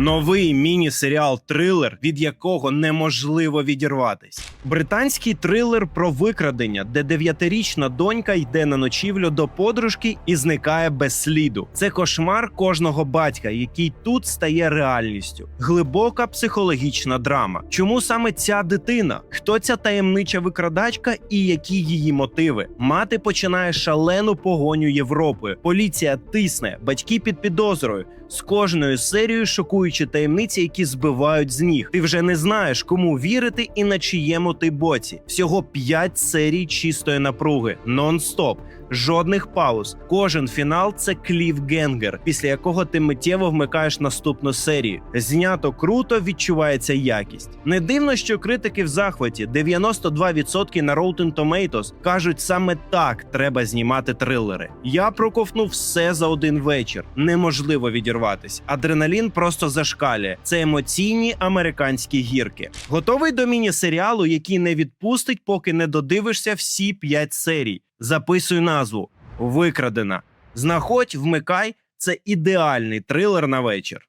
Новий міні-серіал трилер, від якого неможливо відірватись. Британський трилер про викрадення, де дев'ятирічна донька йде на ночівлю до подружки і зникає без сліду. Це кошмар кожного батька, який тут стає реальністю. Глибока психологічна драма. Чому саме ця дитина? Хто ця таємнича викрадачка і які її мотиви? Мати починає шалену погоню Європою. Поліція тисне, батьки під підозрою. З кожною серією шокуючі таємниці, які збивають з ніг. Ти вже не знаєш, кому вірити і на чиєму ти боці. Всього 5 серій чистої напруги, нон-стоп. Жодних пауз. Кожен фінал це кліфгенгер, після якого ти миттєво вмикаєш наступну серію. Знято круто, відчувається якість. Не дивно, що критики в захваті 92% на Rotten Tomatoes кажуть саме так треба знімати трилери. Я проковтнув все за один вечір. Неможливо відірватись. Адреналін просто зашкалює. Це емоційні американські гірки. Готовий до міні-серіалу, який не відпустить, поки не додивишся всі п'ять серій. Записуй назву Викрадена. Знаходь, вмикай. Це ідеальний трилер на вечір.